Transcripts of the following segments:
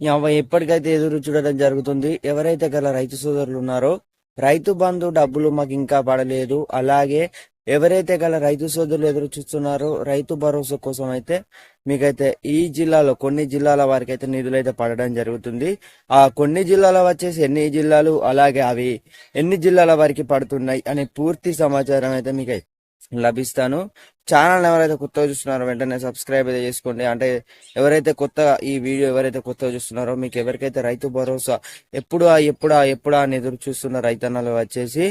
అవ ఎప్పటికైతే ఎదురు చూడడం జరుగుతుంది ఎవరైతే గల రైతు సోదరులు ఉన్నారో రైతు బంధు డబ్బులు మాకు ఇంకా పడలేదు. అలాగే ఎవరైతే గల రైతు సోదరులు ఎదురు చూస్తున్నారో రైతు భరోసా కోసం అయితే మీకైతే ఈ జిల్లాలో కొన్ని జిల్లాల వారికి అయితే నిధులు అయితే పడడం జరుగుతుంది. ఆ కొన్ని జిల్లాల వచ్చేసి ఎన్ని జిల్లాలు అలాగే అవి ఎన్ని జిల్లాల వారికి పడుతున్నాయి అనే పూర్తి సమాచారం అయితే మీకు లభిస్తాను. ఛానల్ ఎవరైతే కొత్తగా చూస్తున్నారో వెంటనే సబ్స్క్రైబ్ అయితే చేసుకోండి. అంటే ఎవరైతే కొత్తగా ఈ వీడియో ఎవరైతే కొత్తగా చూస్తున్నారో మీకు ఎవరికైతే రైతు భరోసా ఎప్పుడా ఎప్పుడా ఎప్పుడా అని ఎదురు చూస్తున్న రైతన్నలు వచ్చేసి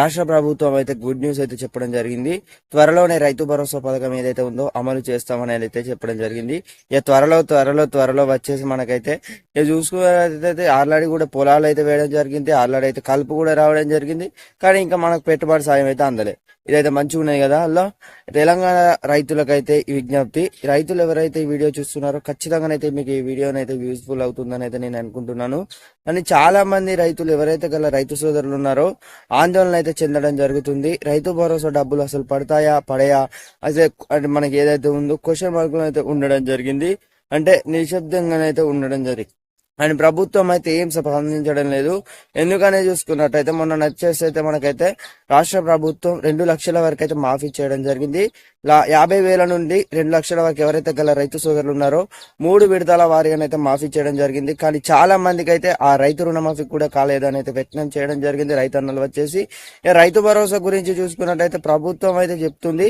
రాష్ట్ర ప్రభుత్వం అయితే గుడ్ న్యూస్ అయితే చెప్పడం జరిగింది. త్వరలోనే రైతు భరోసా పథకం ఏదైతే ఉందో అమలు చేస్తామని అయితే చెప్పడం జరిగింది. ఇక త్వరలో త్వరలో త్వరలో వచ్చేసి మనకైతే ఇక చూసుకున్నట్లయితే ఆల్రెడీ కూడా పొలాలు అయితే వేయడం జరిగింది. ఆల్రెడీ అయితే కలుపు కూడా రావడం జరిగింది. కానీ ఇంకా మనకు పెట్టుబడి సాయం అయితే అందలే. ఇదైతే మంచిగా ఉన్నాయి కదా అలా తెలంగాణ రైతులకైతే ఈ విజ్ఞప్తి. రైతులు ఎవరైతే ఈ వీడియో చూస్తున్నారో ఖచ్చితంగానైతే మీకు ఈ వీడియో యూస్ఫుల్ అవుతుందని అయితే నేను అనుకుంటున్నాను. కానీ చాలా మంది రైతులు ఎవరైతే గల రైతు సోదరులు ఉన్నారో ఆందోళన అయితే చెందడం జరుగుతుంది. రైతు భరోసా డబ్బులు అసలు పడతాయా పడయా? అసలు అంటే మనకి ఏదైతే ఉందో క్వశ్చన్ మార్కులు అయితే ఉండడం జరిగింది. అంటే నిశ్శబ్దంగానైతే ఉండడం జరిగింది అండ్ ప్రభుత్వం అయితే ఏం స్పందించడం లేదు. ఎందుకనే చూసుకున్నట్టయితే మొన్న నచ్చేసి అయితే మనకైతే రాష్ట్ర ప్రభుత్వం రెండు లక్షల వరకు అయితే మాఫీ చేయడం జరిగింది. యాభై వేల నుండి రెండు లక్షల వరకు ఎవరైతే గల రైతు సోదరులు ఉన్నారో మూడు విడతల వారిగానైతే మాఫీ చేయడం జరిగింది. కానీ చాలా మందికి అయితే ఆ రైతు రుణమాఫీ కూడా కాలేదని అయితే వ్యక్తం చేయడం జరిగింది రైతన్నలు వచ్చేసి. రైతు భరోసా గురించి చూసుకున్నట్టయితే ప్రభుత్వం అయితే చెప్తుంది.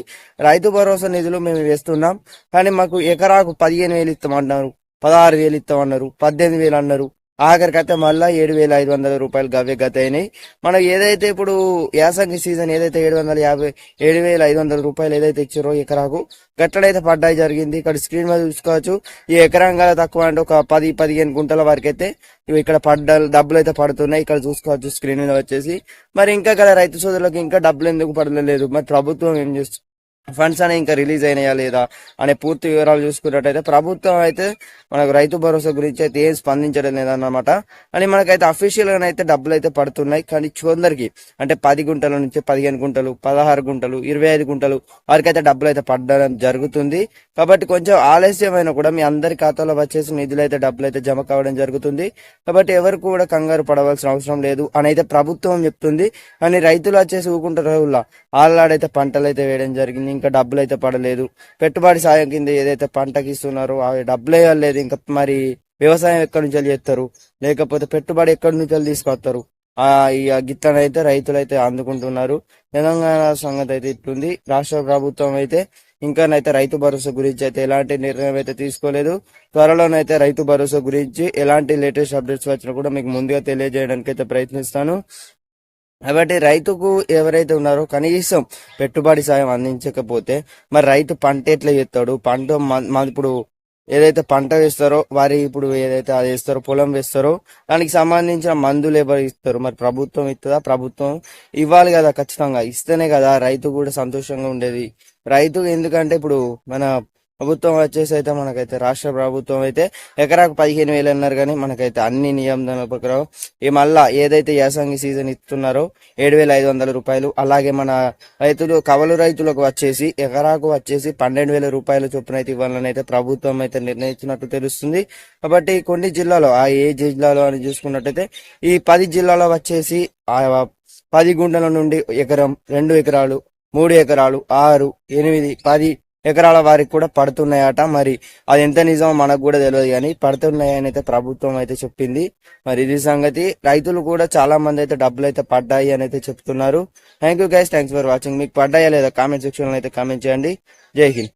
రైతు భరోసా నిధులు మేము వేస్తున్నాం. కానీ మాకు ఎకరాకు పదిహేను వేలు ఇస్తామంటున్నారు పదహారు వేలు ఇస్తామన్నారు పద్దెనిమిది వేలు అన్నారు. ఆఖరికైతే మళ్ళా ఏడు వేల ఐదు వందల రూపాయలు గవ్వే గత అయినాయి. మనకు ఏదైతే ఇప్పుడు యాసంగి సీజన్ ఏదైతే ఏడు వందల యాభై ఏడు వేల ఐదు వందల రూపాయలు ఏదైతే ఇచ్చారో ఎకరాకు గట్టడైతే పడ్డాయి జరిగింది. ఇక్కడ స్క్రీన్ మీద చూసుకోవచ్చు. ఈ ఎకరం గల తక్కువ అంటే ఒక పది పదిహేను గుంటల వరకు అయితే ఇవి ఇక్కడ పడ్డ డబ్బులు అయితే పడుతున్నాయి. ఇక్కడ చూసుకోవచ్చు స్క్రీన్ మీద వచ్చేసి. మరి ఇంకా గల రైతు సోదరులకు ఇంకా డబ్బులు ఎందుకు పడలేదు? మరి ప్రభుత్వం ఏం చేస్తుంది? ఫండ్స్ అనేవి ఇంకా రిలీజ్ అయినాయా లేదా అనే పూర్తి వివరాలు చూసుకున్నట్టయితే ప్రభుత్వం అయితే మనకు రైతు భరోసా గురించి అయితే ఏం స్పందించడం లేదన్నమాట. అని మనకైతే అఫీషియల్గా అయితే డబ్బులు అయితే పడుతున్నాయి. కానీ కొందరికి అంటే పది గుంటల నుంచి పదిహేను గుంటలు పదహారు గుంటలు ఇరవై ఐదు గుంటలు వారికి అయితే డబ్బులు అయితే పడడం జరుగుతుంది. కాబట్టి కొంచెం ఆలస్యమైన కూడా మీ అందరి ఖాతాలో వచ్చేసి నిధులు అయితే డబ్బులు అయితే జమ కావడం జరుగుతుంది. కాబట్టి ఎవరు కూడా కంగారు పడవలసిన అవసరం లేదు అని అయితే ప్రభుత్వం చెప్తుంది. కానీ రైతులు వచ్చేసి ఊకుంటారు ఆళ్ళాడైతే పంటలు అయితే వేయడం జరిగింది. ఇంకా డబ్బులు అయితే పడలేదు. పెట్టుబడి సాయం కింద ఏదైతే పంటకి ఇస్తున్నారో అవి డబ్బులు లేదు ఇంకా మరి వ్యవసాయం ఎక్కడి నుంచి చేస్తారు? లేకపోతే పెట్టుబడి ఎక్కడి నుంచి తీసుకొస్తారు? ఆ ఈ గిత్తనైతే రైతులు అయితే అందుకుంటున్నారు. తెలంగాణ సంగతి అయితే ఇట్లుంది. రాష్ట్ర ప్రభుత్వం అయితే ఇంకానైతే రైతు భరోసా గురించి అయితే ఎలాంటి నిర్ణయం అయితే తీసుకోలేదు. త్వరలోనైతే రైతు భరోసా గురించి ఎలాంటి లేటెస్ట్ అప్డేట్స్ వచ్చినా కూడా మీకు ముందుగా తెలియజేయడానికి అయితే ప్రయత్నిస్తాను. కాబట్టి రైతుకు ఎవరైతే ఉన్నారో కనీసం పెట్టుబడి సాయం అందించకపోతే మరి రైతు పంట ఎట్లా చేస్తాడు? పంట మ- ఇప్పుడు ఏదైతే పంట వేస్తారో వారి ఇప్పుడు ఏదైతే అది వేస్తారో పొలం వేస్తారో దానికి సంబంధించిన మందులు ఎవరు ఇస్తారు? మరి ప్రభుత్వం ఇస్తుందా? ప్రభుత్వం ఇవ్వాలి కదా ఖచ్చితంగా. ఇస్తేనే కదా రైతు కూడా సంతోషంగా ఉండేది. రైతు ఎందుకంటే ఇప్పుడు మన ప్రభుత్వం వచ్చేసి అయితే మనకైతే రాష్ట్ర ప్రభుత్వం అయితే ఎకరాకు పదిహేను వేలు అన్నారు కానీ మనకైతే అన్ని నిబంధనల ప్రకారం ఈ మళ్ళా ఏదైతే యాసంగి సీజన్ ఇస్తున్నారో ఏడు వేల ఐదు వందల రూపాయలు అలాగే మన రైతులు కవలు రైతులకు వచ్చేసి ఎకరాకు వచ్చేసి పన్నెండు వేల రూపాయల చొప్పున అయితే ఇవ్వాలని అయితే ప్రభుత్వం అయితే నిర్ణయించినట్టు తెలుస్తుంది. కాబట్టి కొన్ని జిల్లాలో ఆ ఏ జిల్లాలో అని చూసుకున్నట్టయితే ఈ పది జిల్లాలో వచ్చేసి ఆ పది గుంటల నుండి ఎకరం రెండు ఎకరాలు మూడు ఎకరాలు ఆరు ఎనిమిది పది ఎకరాల వారికి కూడా పడుతున్నాయట. మరి అది ఎంత నిజమో మనకు కూడా తెలియదు కానీ పడుతున్నాయని అయితే ప్రభుత్వం అయితే చెప్పింది. మరి ఇది సంగతి. రైతులు కూడా చాలా మంది అయితే డబ్బులు అయితే పడ్డాయి అని అయితే చెప్తున్నారు. Thank you guys thanks for watching మీకు పడ్డాయా లేదా? కామెంట్ సెక్షన్లో అయితే కామెంట్ చేయండి. జై హింద్.